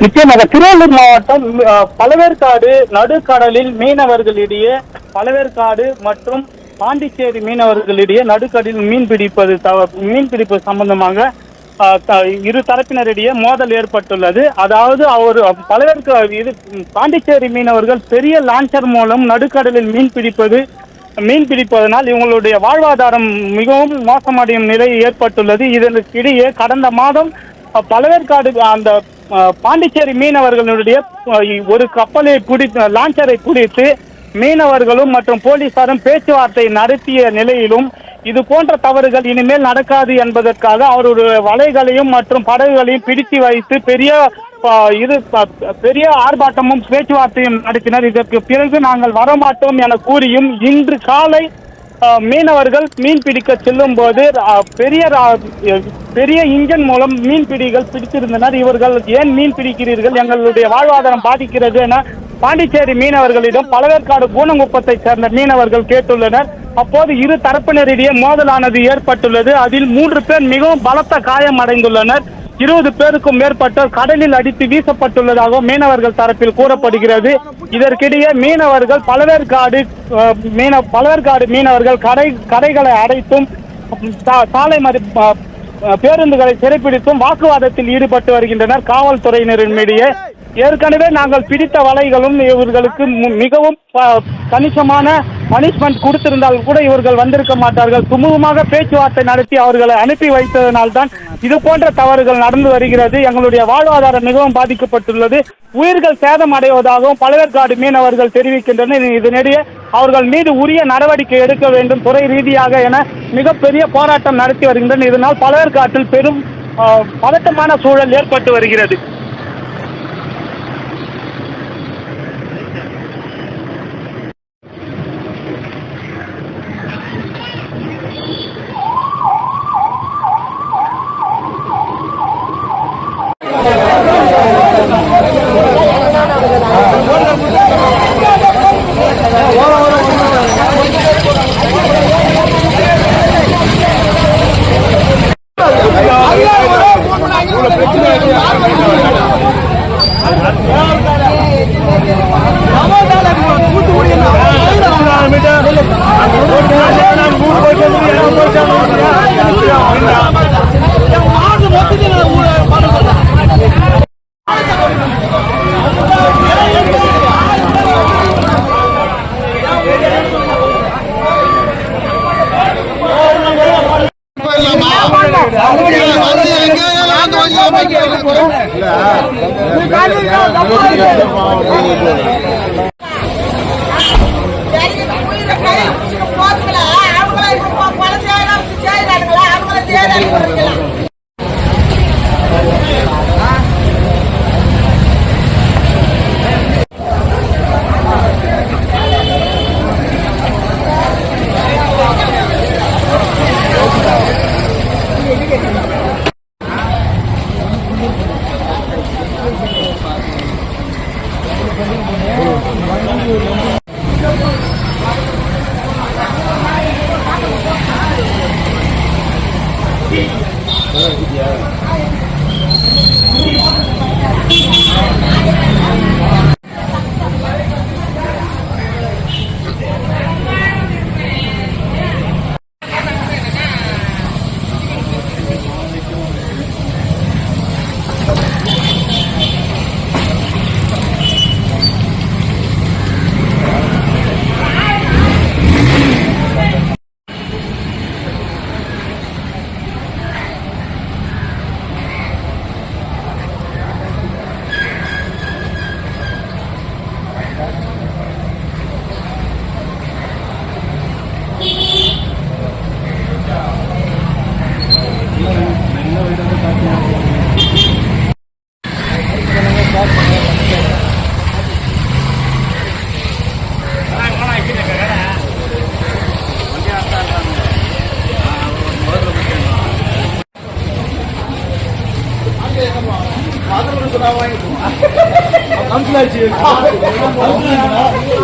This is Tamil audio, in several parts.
நிச்சயமாக திருவள்ளூர் மாவட்டம் பழவேற்காடு நடுக்கடலில் மீனவர்களிடையே பழவேற்காடு மற்றும் பாண்டிச்சேரி மீனவர்களிடையே நடுக்கடலில் மீன் பிடிப்பது தவ- மீன் பிடிப்பது சம்பந்தமாக த- இரு தரப்பினரிடையே மோதல் ஏற்பட்டுள்ளது. அதாவது அவர் பழவேற்காடு இது பாண்டிச்சேரி மீனவர்கள் பெரிய லான்ச்சர் மூலம் நடுக்கடலில் மீன் பிடிப்பது மீன் பிடிப்பதனால் இவங்களுடைய வாழ்வாதாரம் மிகவும் மோசமடையும் நிலை ஏற்பட்டுள்ளது. இதற்கிடையே கடந்த மாதம் பழவேற்காடு அந்த பாண்டிச்சேரி மீனவர்களுடைய ஒரு கப்பலை பிடித்து லான்ச்சரை பிடித்து மீனவர்களும் மற்றும் போலீசாரும் பேச்சுவார்த்தை நடத்திய நிலையிலும் இது போன்ற தவறுகள் இனிமேல் நடக்காது என்பதற்காக அவருடைய வலைகளையும் மற்றும் படகுகளையும் பிடித்து வைத்து பெரிய இது பெரிய ஆர்ப்பாட்டமும் பேச்சுவார்த்தையும் நடத்தினர். இதற்கு பிறகு நாங்கள் வரமாட்டோம் என கூறியும் இன்று காலை மீனவர்கள் மீன் பிடிக்க செல்லும் போது பெரிய ரா- பெரிய இன்ஜின் மூலம் மீன் பிடிகள் பிடித்திருந்தனர். இவர்கள் ஏன் மீன் பிடிக்கிறீர்கள்? எங்களுடைய வாழ்வாதாரம் பாதிக்கிறது என பாண்டிச்சேரி மீனவர்களிடம் பழவேற்காடு பூனங்குப்பத்தை சேர்ந்த மீனவர்கள் கேட்டுள்ளனர். அப்போது இரு தரப்பினரிடையே மோதலானது ஏற்பட்டுள்ளது. அதில் மூன்று பேர் மிகவும் பலத்த காயம் அடைந்துள்ளனர். இருபது பேருக்கும் மேற்பட்டோர் கடலில் அடித்து வீசப்பட்டுள்ளதாக மீனவர்கள் தரப்பில் கூறப்படுகிறது. இதற்கிடையே மீனவர்கள் பலவேற்காடு அஹ், மீன பழவேற்காடு மீனவர்கள் கடை கடைகளை அடைத்தும் சாலை மறு பேருந்துகளை சிறைப்பிடித்தும் வாக்குவாதத்தில் ஈடுபட்டு வருகின்றனர். காவல்துறையினரின் இடையே ஏற்கனவே நாங்கள் பிடித்த வலைகளும் இவர்களுக்கு மிகவும் கணிசமான பனிஷ்மெண்ட் கொடுத்திருந்தால் கூட இவர்கள் வந்திருக்க மாட்டார்கள். சுமூகமாக பேச்சுவார்த்தை நடத்தி அவர்களை அனுப்பி வைத்ததனால்தான் இது போன்ற தவறுகள் நடந்து வருகிறது. எங்களுடைய வாழ்வாதாரம் மிகவும் பாதிக்கப்பட்டுள்ளது. உயிர்கள் சேதம் அடைவதாகவும் பழவேற்காடு மீனவர்கள் தெரிவிக்கின்றனர். இதனிடையே அவர்கள் மீது உரிய நடவடிக்கை எடுக்க வேண்டும் துறை ரீதியாக என மிகப்பெரிய போராட்டம் நடத்தி வருகின்றனர். இதனால் பழவேற்காட்டில் பெரும் பதட்டமான சூழல் ஏற்பட்டு வருகிறது. Vamos, அவங்கள 나와야 돼. 아, 감수할 지금. 감수할 지금.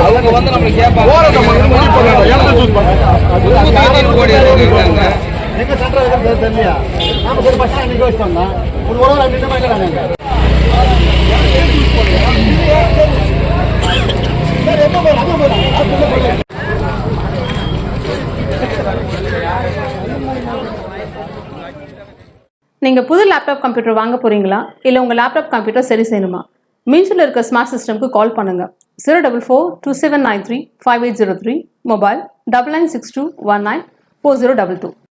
அவங்க வந்து நம்மளுக்கு கேட்பாங்க. கோடி இருக்காங்க. எங்க சென்டர் இருக்கிறது தெரியலையா? நாம சரி பஸ் ஸ்டாண்ட் நிக்க வச்சிட்டோம்னா ஒரு ஒரு வாரம் நின்று போய்க்கிறாங்க நீங்கள் புது லேப்டாப் கம்ப்யூட்டர் வாங்க போகிறீங்களா இல்லை உங்கள் லேப்டாப் கம்ப்யூட்டர் சரி செய்யணுமா? மீன்ஸில் இருக்க ஸ்மார்ட் சிஸ்டம்க்கு கால் பண்ணுங்கள் zero double four two seven nine three five eight zero three mobile double nine six two one nine four zero double two.